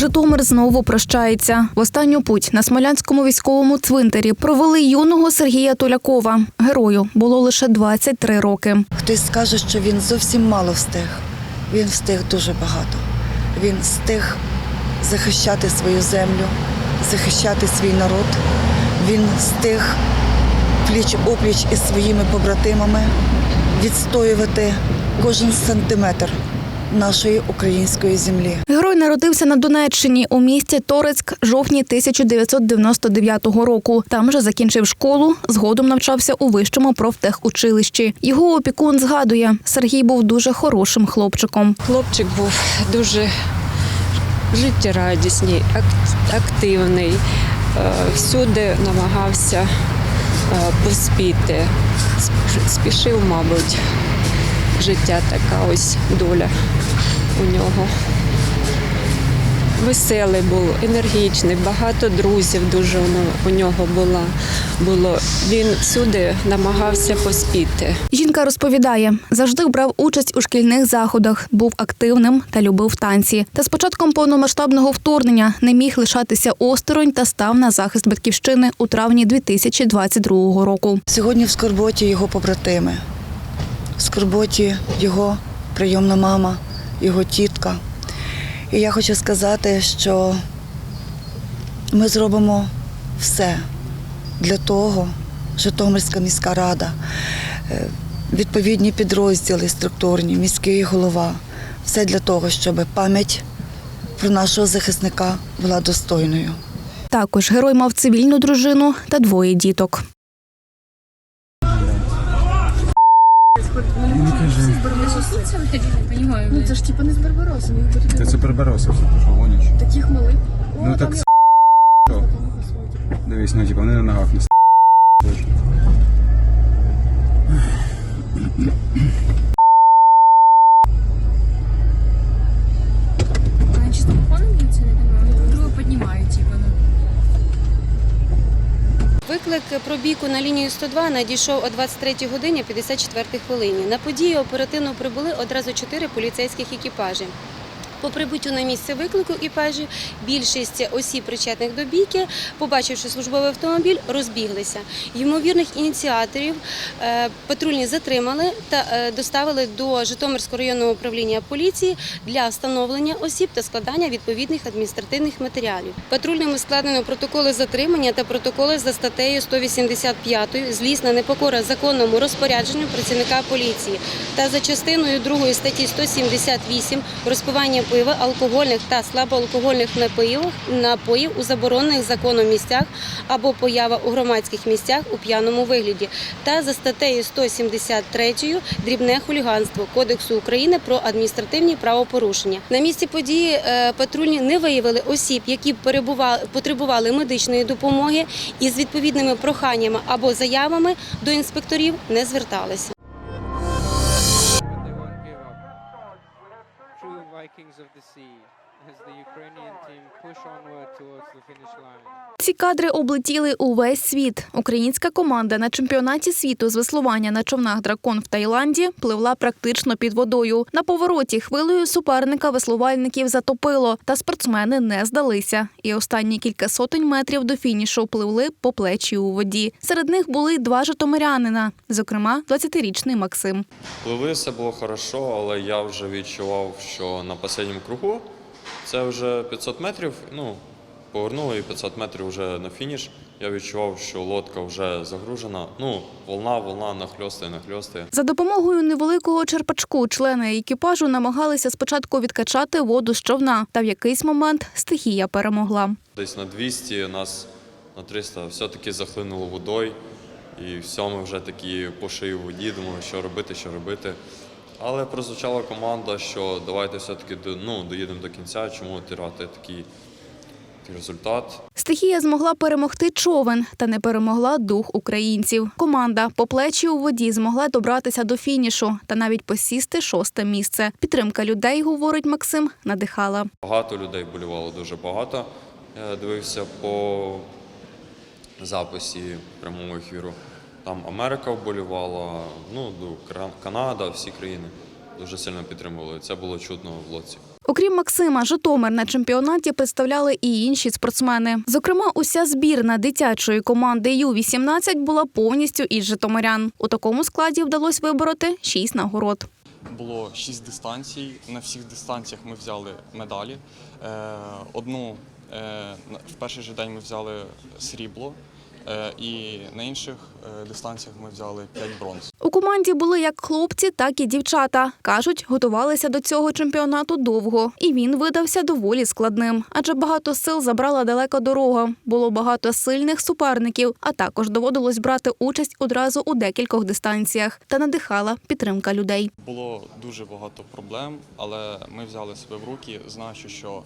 Житомир знову прощається. В останню путь на Смолянському військовому цвинтарі провели юного Сергія Толякова. Герою було лише 23 роки. Хтось скаже, що він зовсім мало встиг. Він встиг дуже багато. Він встиг захищати свою землю, захищати свій народ. Він встиг пліч опліч із своїми побратимами відстоювати кожен сантиметр нашої української землі. Герой народився на Донеччині у місті Торецьк жовтні 1999 року. Там же закінчив школу, згодом навчався у вищому профтехучилищі. Його опікун згадує, Сергій був дуже хорошим хлопчиком. Хлопчик був дуже життєрадісний, активний, е, всюди намагався е, поспіти. Спішив, мабуть, життя така ось доля у нього. Веселий був, енергічний, багато друзів дуже у нього- була, було. Він всюди намагався поспіти. Жінка розповідає, завжди брав участь у шкільних заходах, був активним та любив танці. Та з початком повномасштабного вторгнення не міг лишатися осторонь та став на захист батьківщини у травні 2022 року. Сьогодні в Скорботі його побратими, Скорботі його прийомна мама, його тітка. І я хочу сказати, що ми зробимо все для того, Житомирська міська рада, е, відповідні підрозділи структурні, міський голова, все для того, щоб пам'ять про нашого захисника була достойною. Також герой мав цивільну дружину та двоє діток. Ну це ж типа не з Барбароса, їх буде Та це Барбароса, все, ти що гониш? таких малих. О, Ну там так це що? Дивись, ну типа вони на ногах не с***. Виклик на лінію 102 надійшов о 23 годині 54 хвилині. На подію оперативно прибули одразу чотири поліцейських екіпажі. По прибуттю на місце виклику екіпажів більшість осіб, причетних до бійки, побачивши службовий автомобіль, розбіглися. Ймовірних ініціаторів е, патрульні затримали та е, доставили до Житомирського районного управління поліції для встановлення осіб та складання відповідних адміністративних матеріалів. Патрульними складено протоколи затримання та протоколи за статтею 185 злісна непокора законному розпорядженню працівника поліції та за частиною 2 статті 178 розпивання пива, алкогольних та слабоалкогольних напоїв, напоїв у заборонених законом місцях або поява у громадських місцях у п'яному вигляді та за статтею 173 дрібне хуліганство Кодексу України про адміністративні правопорушення. На місці події е, патрульні не виявили осіб, які потребували медичної допомоги і з відповідними проханнями або заявами до інспекторів не зверталися. Of the sea Ці кадри облетіли увесь світ. Українська команда на чемпіонаті світу з веслування на човнах дракон в Таїланді пливла практично під водою. На повороті хвилею суперника веслувальників затопило, та спортсмени не здалися. І останні кілька сотень метрів до фінішу пливли по плечі у воді. Серед них були два житомирянина, зокрема, 20-річний Максим. Пливли все було хорошо, але я вже відчував, що на останньому кругу це вже 500 метрів. Ну, повернули і 500 метрів вже на фініш. Я відчував, що лодка вже загружена. Ну, волна, волна нахльостає, нахльостає. За допомогою невеликого черпачку члени екіпажу намагалися спочатку відкачати воду з човна, та в якийсь момент стихія перемогла. Десь на 200, нас на 300 все-таки захлинуло водою. І все, ми вже такі по шиї в воді, думали, що робити, що робити. Але прозвучала команда, що давайте все-таки ну, доїдемо до кінця, чому тирати такий, такий результат. Стихія змогла перемогти човен та не перемогла дух українців. Команда по плечі у воді змогла добратися до фінішу та навіть посісти шосте місце. Підтримка людей, говорить Максим, надихала. Багато людей болювало дуже багато. Я дивився по записі прямого ефіру. Там Америка вболівала, ну, Канада, всі країни. дуже сильно підтримували. Це було чутно в лоці. Окрім Максима, Житомир на чемпіонаті представляли і інші спортсмени. Зокрема, уся збірна дитячої команди Ю-18 була повністю із житомирян. У такому складі вдалося вибороти шість нагород. Було шість дистанцій. На всіх дистанціях ми взяли медалі. Е, Одну е, на- в перший же день ми взяли срібло, і на інших е, дистанціях ми взяли 5 бронз. У команді були як хлопці, так і дівчата. Кажуть, готувалися до цього чемпіонату довго, і він видався доволі складним. Адже багато сил забрала далека дорога. Було багато сильних суперників, а також доводилось брати участь одразу у декількох дистанціях. Та надихала підтримка людей. Було дуже багато проблем, але ми взяли себе в руки, знаючи, що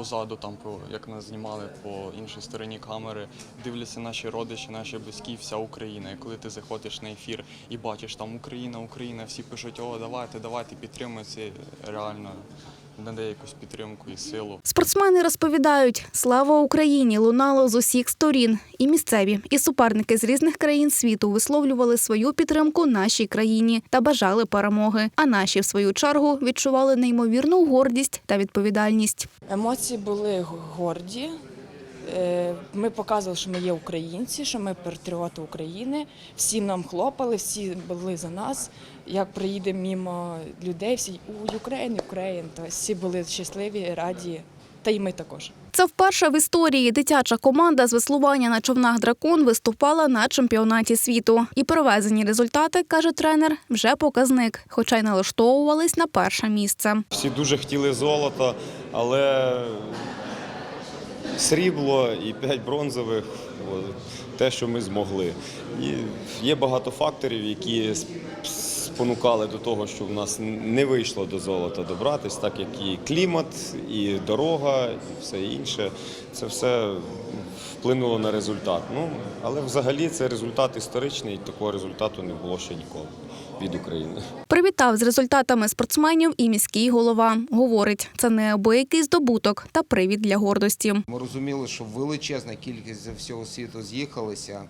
позаду, там по як нас знімали по іншій стороні камери, дивляться наші родичі, наші близькі, вся Україна. І коли ти заходиш на ефір і бачиш там Україна, Україна, всі пишуть, о, давайте, давайте підтримуй, реально надає якусь підтримку і силу. Спортсмени розповідають, слава Україні лунало з усіх сторін. І місцеві, і суперники з різних країн світу висловлювали свою підтримку нашій країні та бажали перемоги. А наші, в свою чергу, відчували неймовірну гордість та відповідальність. Емоції були горді. Е, Ми показували, що ми є українці, що ми патріоти України. Всі нам хлопали, всі були за нас. Як приїдемо мимо людей, всі у Україн, Україн. То всі були щасливі, раді. Та й ми також. Це вперше в історії дитяча команда з веслування на човнах дракон виступала на чемпіонаті світу. І перевезені результати, каже тренер, вже показник, хоча й налаштовувались на перше місце. Всі дуже хотіли золото, але срібло і 5 бронзових те, що ми змогли. І є багато факторів, які спонукали до того, що в нас не вийшло до золота добратись, так як і клімат, і дорога, і все інше. Це все вплинуло на результат. Ну, але взагалі це результат історичний, такого результату не було ще ніколи від України. Привітав з результатами спортсменів і міський голова. Говорить, це неабиякий здобуток та привід для гордості. Ми розуміли, що величезна кількість з всього світу з'їхалися.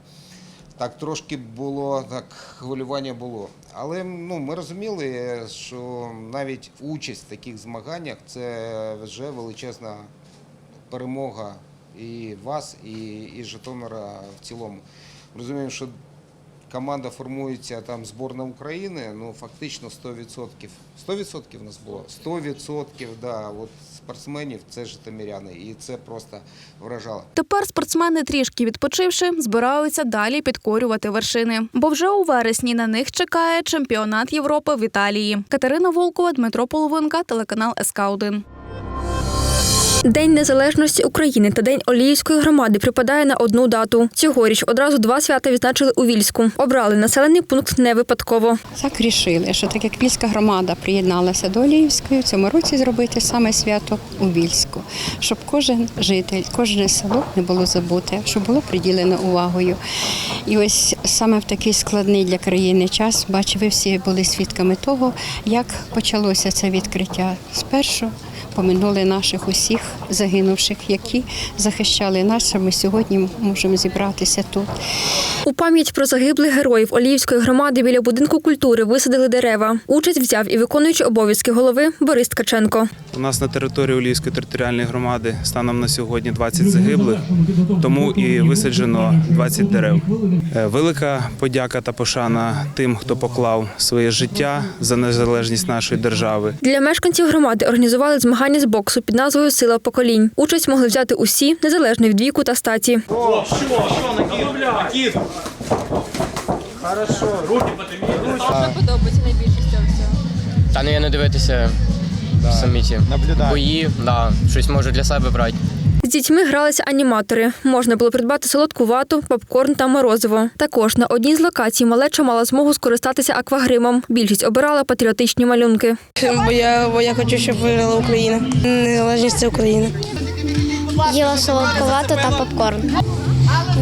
Так трошки було, так хвилювання було. Але ну, ми розуміли, що навіть участь в таких змаганнях це вже величезна перемога і вас, і, і Житомира в цілому. Розуміємо, що команда формується там зборна України, ну фактично 100%. 100% у нас було? 100%, да, от спортсменів це житомиряни. І це просто вражало. Тепер спортсмени, трішки відпочивши, збираються далі підкорювати вершини. Бо вже у вересні на них чекає чемпіонат Європи в Італії. Катерина Волкова, Дмитро Половинка, телеканал СК 1 День незалежності України та День Оліївської громади припадає на одну дату. Цьогоріч одразу два свята відзначили у Вільську. Обрали населений пункт не випадково. Так рішили, що так як Вільська громада приєдналася до Оліївської, в цьому році зробити саме свято у Вільську, щоб кожен житель, кожне село не було забуте, щоб було приділено увагою. І ось саме в такий складний для країни час, бачу, ви всі були свідками того, як почалося це відкриття. Спершу поминули наших усіх загинувших, які захищали нас, що ми сьогодні можемо зібратися тут. У пам'ять про загиблих героїв Оліївської громади біля будинку культури висадили дерева. Участь взяв і виконуючий обов'язки голови Борис Ткаченко. У нас на території Олівської територіальної громади станом на сьогодні 20 загиблих, тому і висаджено 20 дерев. Е, Велика подяка та пошана тим, хто поклав своє життя за незалежність нашої держави. Для мешканців громади організували змагання з боксу під назвою Сила поколінь. Участь могли взяти усі, незалежно від віку та статі. Що подобається найбільше з цього всього? Та ну я не дивитися самі ці бої, да, щось можу для себе брати. З дітьми гралися аніматори. Можна було придбати солодку вату, попкорн та морозиво. Також на одній з локацій малеча мала змогу скористатися аквагримом. Більшість обирала патріотичні малюнки. Бо я, бо я хочу, щоб виграла Україна. Незалежність це Україна. Їла солодковату та попкорн.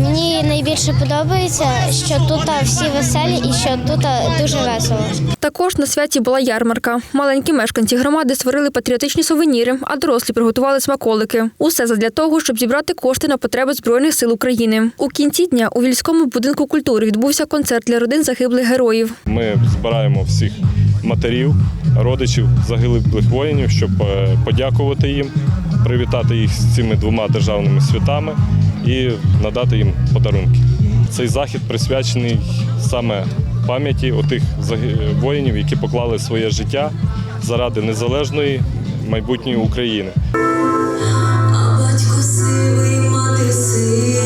Мені найбільше подобається, що тут всі веселі і що тут дуже весело. Також на святі була ярмарка. Маленькі мешканці громади створили патріотичні сувеніри, а дорослі приготували смаколики. Усе задля того, щоб зібрати кошти на потреби збройних сил України. У кінці дня у вільському будинку культури відбувся концерт для родин загиблих героїв. Ми збираємо всіх матерів, родичів загиблих воїнів, щоб е, подякувати їм, привітати їх з цими двома державними святами і надати їм подарунки. Цей захід присвячений саме пам'яті отих воїнів, які поклали своє життя заради незалежної майбутньої України. Батько сивий, мати сива,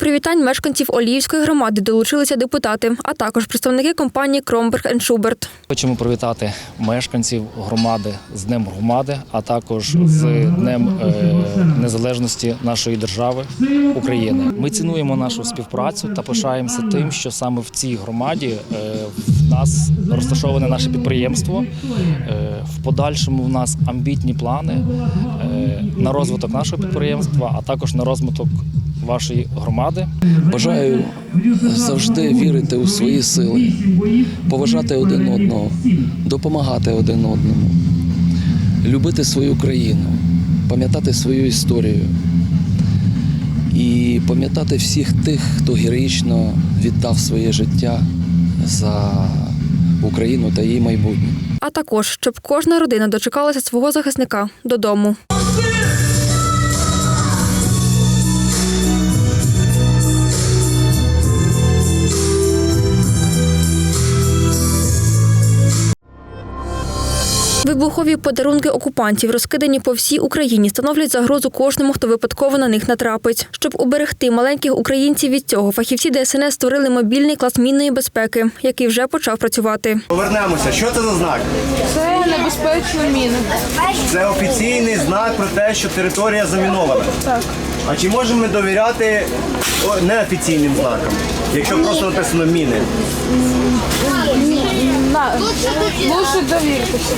Привітань мешканців Оліївської громади долучилися депутати, а також представники компанії Кромберг Шуберт. Хочемо привітати мешканців громади з Днем громади, а також з Днем е, Незалежності нашої держави України. Ми цінуємо нашу співпрацю та пишаємося тим, що саме в цій громаді е, в нас розташоване наше підприємство. Е, В подальшому в нас амбітні плани на розвиток нашого підприємства, а також на розвиток вашої громади. Бажаю завжди вірити у свої сили, поважати один одного, допомагати один одному, любити свою країну, пам'ятати свою історію і пам'ятати всіх тих, хто героїчно віддав своє життя за Україну та її майбутнє. А також щоб кожна родина дочекалася свого захисника додому. Вибухові подарунки окупантів, розкидані по всій Україні, становлять загрозу кожному, хто випадково на них натрапить. Щоб уберегти маленьких українців від цього, фахівці ДСНС створили мобільний клас мінної безпеки, який вже почав працювати. Повернемося. Що це за знак? Це небезпечна міна. Це офіційний знак про те, що територія замінована. Так. А чи можемо ми довіряти неофіційним знакам, якщо просто написано міни? Лучше довіритися.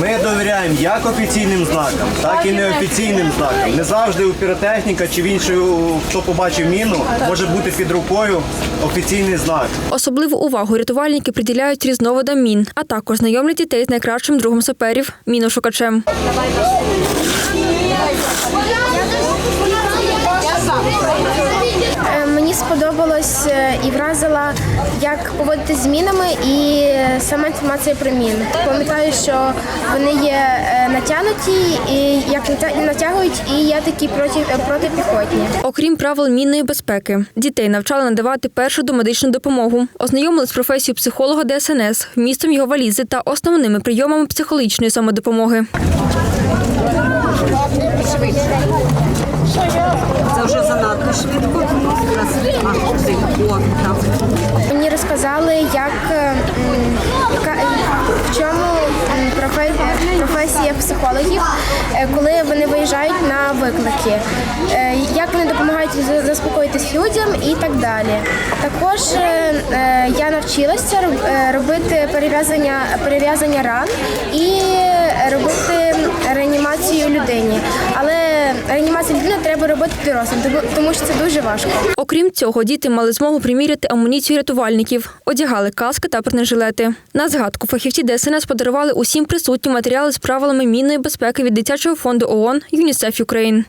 Ми довіряємо як офіційним знакам, так і неофіційним знакам. Не завжди у піротехніка чи в іншої, хто побачив міну, може бути під рукою офіційний знак. Особливу увагу рятувальники приділяють різновидам мін, а також знайомлять дітей з найкращим другом саперів міношукачем. Е, Мені сподобалось е, і вразила, як поводити з мінами і сама інформація про міни. Пам'ятаю, що вони є е, натягнуті, і як натя- натягують, і є такі проти, е, протипіхотні. Окрім правил мінної безпеки, дітей навчали надавати першу домедичну допомогу, ознайомили з професією психолога ДСНС, вмістом його валізи та основними прийомами психологічної самодопомоги. Це вже занадто швидко. Мені розказали, як е, м, яка- в чому м, професія психологів, е, коли вони виїжджають на виклики, е, як вони допомагають за- заспокоїтись людям і так далі. Також е, я навчилася робити перев'язання перев'язання ран і робити реанімацію людині. Але реанімацію людини треба робити дорослим, тому- що це дуже важко. Окрім цього, діти мали змогу приміряти амуніцію рятувальників, одягали каски та бронежилети. На згадку фахівці ДСНС подарували усім присутнім матеріали з правилами мінної безпеки від дитячого фонду ООН ЮНІСЕФ Україн.